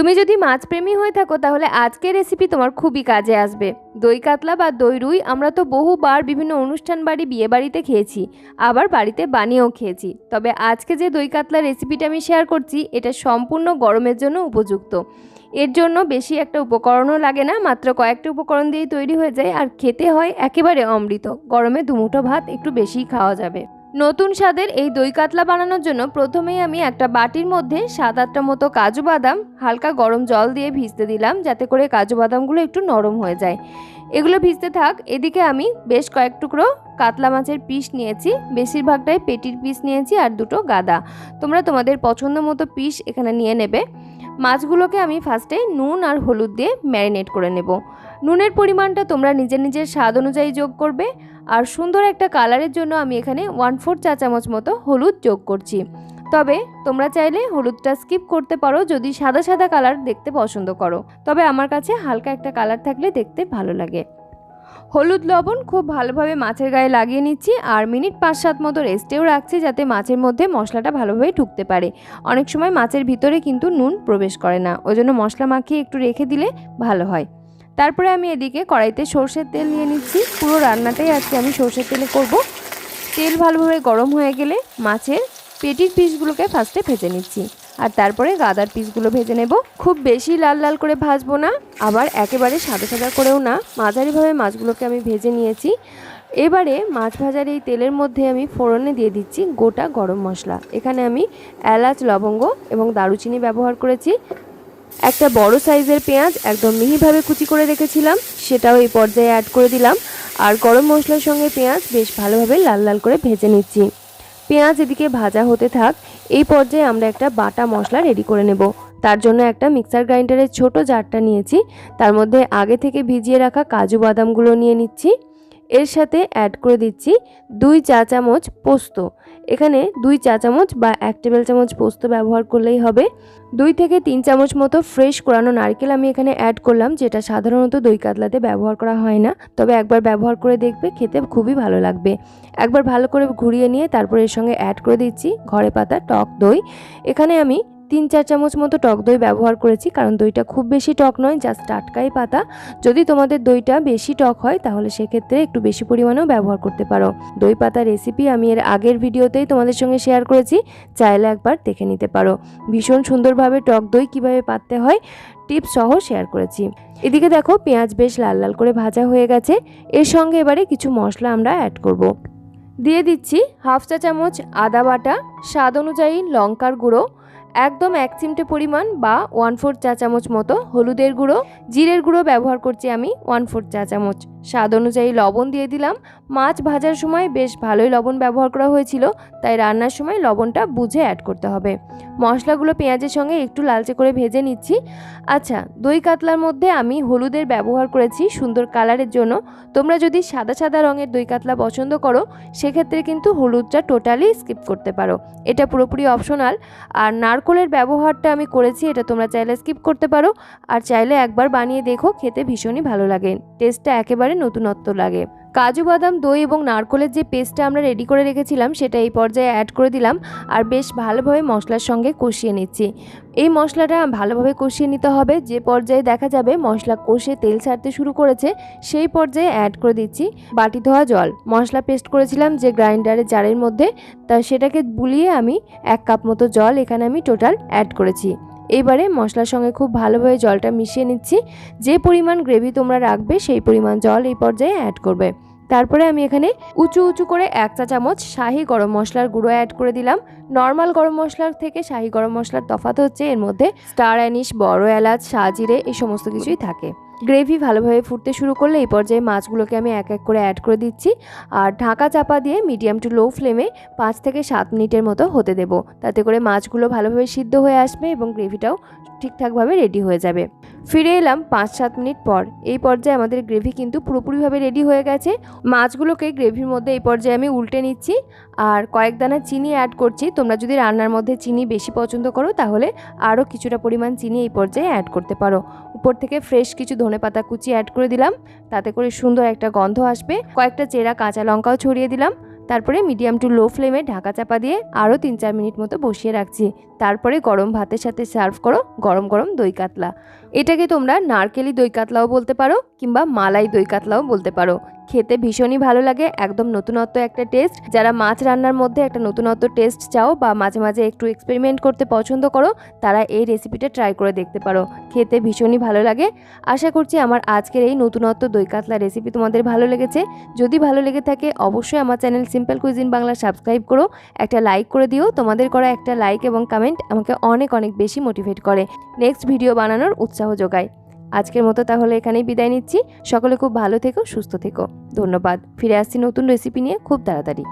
তুমি যদি মাছপ্রেমী হয়ে থাকো, তাহলে আজকের রেসিপি তোমার খুবই কাজে আসবে। দই কাতলা বা দই রুই আমরা তো বহুবার বিভিন্ন অনুষ্ঠান বাড়ি, বিয়ে বাড়িতে খেয়েছি, আবার বাড়িতে বানিয়েও খেয়েছি। তবে আজকে যে দই কাতলা রেসিপিটা আমি শেয়ার করছি, এটা সম্পূর্ণ গরমের জন্য উপযুক্ত। এর জন্য বেশি একটা উপকরণও লাগে না, মাত্র কয়েকটা উপকরণ দিয়েই তৈরি হয়ে যায়, আর খেতে হয় একেবারে অমৃত। গরমে দুমুঠো ভাত একটু বেশিই খাওয়া যাবে। নতুন স্বাদের এই দই কাতলা বানানোর জন্য প্রথমেই আমি একটা বাটির মধ্যে সাত আটটা মতো কাজু বাদাম, হালকা গরম জল দিয়ে ভিজতে দিলাম যাতে করে কাজু বাদামগুলো একটু নরম হয়ে যায়। এগুলো ভিজতে থাক, এদিকে আমি বেশ কয়েক টুকরো কাতলা মাছের পিস নিয়েছি, বেশিরভাগটাই পেটির পিস নিয়েছি আর দুটো গাদা। তোমরা তোমাদের পছন্দ মতো পিস এখানে নিয়ে নেবে। মাছগুলোকে আমি ফার্স্টে নুন আর হলুদ দিয়ে ম্যারিনেট করে নেব। নুনের পরিমাণটা তোমরা নিজের নিজের স্বাদ অনুযায়ী যোগ করবে। আর সুন্দর একটা কালারের জন্য আমি এখানে ওয়ান ফোর চা চামচ মতো হলুদ যোগ করছি। তবে তোমরা চাইলে হলুদটা স্কিপ করতে পারো যদি সাদা সাদা কালার দেখতে পছন্দ করো। তবে আমার কাছে হালকা একটা কালার থাকলে দেখতে ভালো লাগে। হলুদ লবণ খুব ভালোভাবে মাছের গায়ে লাগিয়ে নিচ্ছি আর মিনিট পাঁচ সাত মতো রেস্টেও রাখছি যাতে মাছের মধ্যে মশলাটা ভালোভাবে ঢুকতে পারে। অনেক সময় মাছের ভিতরে কিন্তু নুন প্রবেশ করে না। ওই জন্য মশলা মাখিয়ে একটু রেখে দিলে ভালো হয়। তারপরে আমি এদিকে কড়াইতে সর্ষের তেল নিয়ে নিচ্ছি। পুরো রান্নাটাই আজকে আমি সর্ষের তেলে করব। তেল ভালোভাবে গরম হয়ে গেলে মাছের পেটির পিসগুলোকে ফার্স্টে ভেজে নিচ্ছি। আর তারপরে গাদার পিসগুলো ভেজে নেব। খুব বেশি লাল লাল করে ভাজবো না, আবার একেবারে সাদা সাদা করেও না। মাঝারিভাবে মাছগুলোকে আমি ভেজে নিয়েছি। এবারে মাছ ভাজার এই তেলের মধ্যে আমি ফোড়নে দিয়ে দিচ্ছি গোটা গরম মশলা। এখানে আমি এলাচ, লবঙ্গ এবং দারুচিনি ব্যবহার করেছি। একটা বড় সাইজের পেঁয়াজ একদম মিহিভাবে কুচি করে রেখেছিলাম, সেটাও এই পর্যায়ে অ্যাড করে দিলাম। আর গরম মশলার সঙ্গে পেঁয়াজ বেশ ভালোভাবে লাল লাল করে ভেজে নিচ্ছি। পেঁয়াজ এদিকে ভাজা হতে থাক, এই পর্যায়ে আমরা একটা বাটা মশলা রেডি করে নেব। তার জন্য একটা মিক্সার গ্রাইন্ডারের ছোট জারটা নিয়েছি, তার মধ্যে আগে থেকে ভিজিয়ে রাখা কাজু বাদামগুলো নিয়ে নিচ্ছি। এর সাথে অ্যাড করে দিচ্ছি দুই চা চামচ পোস্ত। এখানে দুই চা চামচ বা এক টেবিল চামচ পোস্ত ব্যবহার করলেই হবে। দুই থেকে তিন চামচ মতো ফ্রেশ কোরানো নারকেল আমি এখানে অ্যাড করলাম, যেটা সাধারণত দই কাতলাতে ব্যবহার করা হয় না। তবে একবার ব্যবহার করে দেখবে, খেতে খুবই ভালো লাগবে। একবার ভালো করে ঘুরিয়ে নিয়ে তারপর এর সঙ্গে অ্যাড করে দিচ্ছি ঘরে পাতা টক দই। এখানে আমি তিন চার চামচ মতো টক দই ব্যবহার করেছি, কারণ দইটা খুব বেশি টক নয় জাস্ট টাটকাই পাতা। যদি তোমাদের দইটা বেশি টক হয়, তাহলে সেক্ষেত্রে একটু বেশি পরিমাণেও ব্যবহার করতে পারো। দই পাতা রেসিপি আমি এর আগের ভিডিওতেই তোমাদের সঙ্গে শেয়ার করেছি, চাইলে একবার দেখে নিতে পারো। ভীষণ সুন্দরভাবে টক দই কীভাবে পাততে হয় টিপস সহ শেয়ার করেছি। এদিকে দেখো, পেঁয়াজ বেশ লাল লাল করে ভাজা হয়ে গেছে, এর সঙ্গে এবারে কিছু মশলা আমরা অ্যাড করব। দিয়ে দিচ্ছি হাফ চা চামচ আদা বাটা, স্বাদ অনুযায়ী লঙ্কার গুঁড়ো একদম এক চিমটে পরিমাণ বা ওয়ান ফোর চা চামচ মতো হলুদের গুঁড়ো, জিরের গুঁড়ো ব্যবহার করছি আমি ওয়ান ফোর চা চামচ স্বাদ অনুযায়ী লবণ দিয়ে দিলাম। মাছ ভাজার সময় বেশ ভালোই লবণ ব্যবহার করা হয়েছিল, তাই রান্নার সময় লবণটা বুঝে অ্যাড করতে হবে। মশলাগুলো পেঁয়াজের সঙ্গে একটু লালচে করে ভেজে নিচ্ছি। আচ্ছা দই কাতলার মধ্যে আমি হলুদের ব্যবহার করেছি সুন্দর কালারের জন্য। তোমরা যদি সাদা সাদা রঙের দই কাতলা পছন্দ করো, সেক্ষেত্রে কিন্তু হলুদটা টোটালি স্কিপ করতে পারো। এটা পুরোপুরি অপশনাল আর নারকোলের ব্যবহারটা আমি করেছি, এটা তোমরা চাইলে স্কিপ করতে পারো। আর চাইলে একবার বানিয়ে দেখো, খেতে ভীষণই ভালো লাগে। টেস্টটা একেবারে নতুনত্ব লাগে। কাজু, বাদাম, দই এবং নারকোলের যে পেস্টটা আমরা রেডি করে রেখেছিলাম, সেটা এই পর্যায়ে অ্যাড করে দিলাম আর বেশ ভালোভাবে মশলার সঙ্গে কষিয়ে নিচ্ছি। এই মশলাটা ভালোভাবে কষিয়ে নিতে হবে। যে পর্যায়ে দেখা যাবে মশলা কষে তেল ছাড়তে শুরু করেছে, সেই পর্যায়ে অ্যাড করে দিচ্ছি বাটি ধোয়া জল। মশলা পেস্ট করেছিলাম যে গ্রাইন্ডারের জারের মধ্যে, তা সেটাকে বুলিয়ে আমি এক কাপ মতো জল এখানে আমি টোটাল অ্যাড করেছি। এবারে মশলার সঙ্গে খুব ভালোভাবে জলটা মিশিয়ে নিচ্ছি। যে পরিমাণ গ্রেভি তোমরা রাখবে, সেই পরিমাণ জল এই পর্যায়ে অ্যাড করবে। তারপরে আমি এখানে উঁচু উঁচু করে এক চা চামচ শাহি গরম মশলার গুঁড়ো অ্যাড করে দিলাম। নর্মাল গরম মশলার থেকে শাহি গরম মশলার তফাত হচ্ছে এর মধ্যে স্টার অ্যানিশ বড় এলাচ, সাজিরে, এই সমস্ত কিছুই থাকে। গ্রেভি ভালোভাবে ফুটতে শুরু করলে এই পর্যায়ে মাছগুলোকে আমি এক এক করে অ্যাড করে দিচ্ছি। আর ঢাকা চাপা দিয়ে মিডিয়াম টু লো ফ্লেমে পাঁচ থেকে সাত মিনিটের মতো হতে দেবো। তাতে করে মাছগুলো ভালোভাবে সিদ্ধ হয়ে আসবে এবং গ্রেভিটাও ঠিকঠাকভাবে রেডি হয়ে যাবে। ফিরে এলাম পাঁচ সাত মিনিট পর। এই পর্যায়ে আমাদের গ্রেভি কিন্তু পুরোপুরিভাবে রেডি হয়ে গেছে। মাছগুলোকে গ্রেভির মধ্যে এই পর্যায়ে আমি উল্টে নিচ্ছি। আর কয়েক দানা চিনি অ্যাড করছি। তোমরা যদি রান্নার মধ্যে চিনি বেশি পছন্দ করো, তাহলে আরও কিছুটা পরিমাণ চিনি এই পর্যায়ে অ্যাড করতে পারো। উপর থেকে ফ্রেশ কিছু ধনে পাতা কুচি অ্যাড করে দিলাম। তাতে করে সুন্দর একটা গন্ধ আসবে। কয়েকটা চেরা কাঁচা লঙ্কাও ছড়িয়ে দিলাম। তারপরে মিডিয়াম টু লো ফ্লেমে ঢাকা চাপা দিয়ে আরও তিন চার মিনিট মতো বসিয়ে রাখছি। তারপরে গরম ভাতের সাথে সার্ভ করো গরম গরম দই কাতলা। এটাকে তোমরা নারকেলি দই কাতলাও বলতে পারো কিংবা মালাই দই কাতলাও বলতে পারো। খেতে ভীষণই ভালো লাগে, একদম নতুনত্ব একটা টেস্ট যারা মাছ রান্নার মধ্যে একটা নতুনত্ব টেস্ট চাও বা মাঝে মাঝে একটু এক্সপেরিমেন্ট করতে পছন্দ করো, তারা এই রেসিপিটা ট্রাই করে দেখতে পারো। খেতে ভীষণই ভালো লাগে। আশা করছি আমার আজকের এই নতুনত্ব দই কাতলা রেসিপি তোমাদের ভালো লেগেছে। যদি ভালো লেগে থাকে, অবশ্যই আমার channel simple cuisine Bangla subscribe করো। একটা লাইক করে দিও, তোমাদের করা একটা লাইক এবং কমেন্ট আমাকে অনেক অনেক বেশি মোটিভেট করে। নেক্সট ভিডিও বানানোর উৎসাহ যোগায়। আজকের মতো তাহলে এখানেই বিদায় নিচ্ছি। সকলে খুব ভালো থেকো, সুস্থ থেকো। ধন্যবাদ। ফিরে আসছি নতুন রেসিপি নিয়ে খুব তাড়াতাড়ি।